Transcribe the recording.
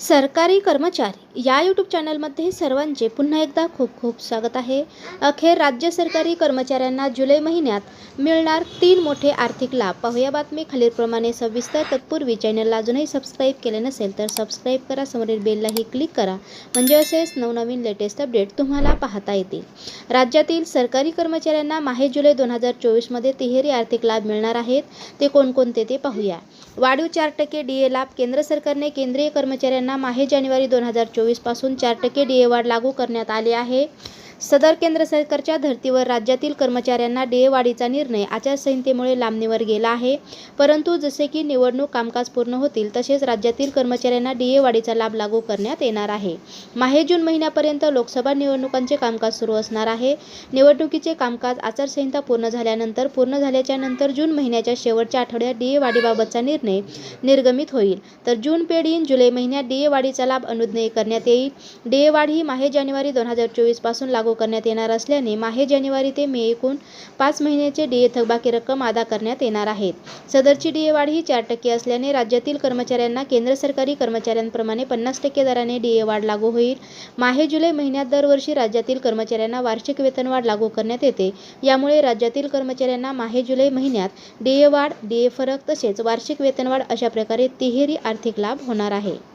सरकारी कर्मचारी. या यूट्यूब चॅनलमध्ये सर्वांचे पुन्हा एकदा खूप खूप स्वागत आहे. अखेर राज्य सरकारी कर्मचाऱ्यांना जुलै महिन्यात मिळणार तीन मोठे आर्थिक लाभ. पाहूया बातमी खालीलप्रमाणे. सविस्तर तत्पूर्वी चॅनलला अजूनही सबस्क्राईब केले नसेल तर सबस्क्राईब करा. समोरील बेललाही क्लिक करा. म्हणजे असेच नवनवीन लेटेस्ट अपडेट तुम्हाला पाहता येतील. राज्यातील सरकारी कर्मचाऱ्यांना माहे जुलै दोन हजार चोवीसमध्ये तिहेरी आर्थिक लाभ मिळणार आहेत. ते कोणकोणते ते पाहूया. वाढीव चार टक्के डी ए लाभ केंद्र सरकारने केंद्रीय कर्मचाऱ्यांना माहे जानेवारी दोन हजार चोवीसपासून चार टक्के डी ए वाढ लागू करण्यात आले आहे. सदर केंद्र सरकारच्या धर्तीवर राज्यातील कर्मचाऱ्यांना डेवाढीचा वाढीचा निर्णय आचारसंहितेमुळे लांबणीवर गेला आहे. परंतु जसे की निवडणूक कामकाज पूर्ण होतील तसेच राज्यातील कर्मचाऱ्यांना डी वाढीचा लाभ लागू करण्यात येणार आहे. माहे जून महिन्यापर्यंत लोकसभा निवडणुकांचे कामकाज सुरू असणार आहे. निवडणुकीचे कामकाज आचारसंहिता पूर्ण झाल्यानंतर पूर्ण झाल्याच्यानंतर जून महिन्याच्या शेवटच्या आठवड्यात डी वाढीबाबतचा निर्णय निर्गमित होईल. तर जून पेड इन जुलै महिन्यात डी वाढीचा लाभ अनुज्ञेय करण्यात येईल. डी वाढ ही माहे जानेवारी दोन हजार चोवीसपासून लागू लागू करण्यात येणार असल्याने माहे जानेवारी ते मे एकूण पाच महिन्याचे डी ए थकबाकी रक्कम अदा करण्यात येणार आहेत सदरची डी ए वाढ ही चार टक्के असल्याने राज्यातील कर्मचाऱ्यांना केंद्र सरकारी कर्मचाऱ्यांप्रमाणे पन्नास टक्के दराने डी ए वाढ लागू होईल. माहे जुलै महिन्यात दरवर्षी राज्यातील कर्मचाऱ्यांना वार्षिक वेतनवाढ लागू करण्यात येते. यामुळे राज्यातील कर्मचाऱ्यांना माहे जुलै महिन्यात डी ए वाढ डी ए फरक तसेच वार्षिक वेतनवाढ अशा प्रकारे तिहेरी आर्थिक लाभ होणार आहे.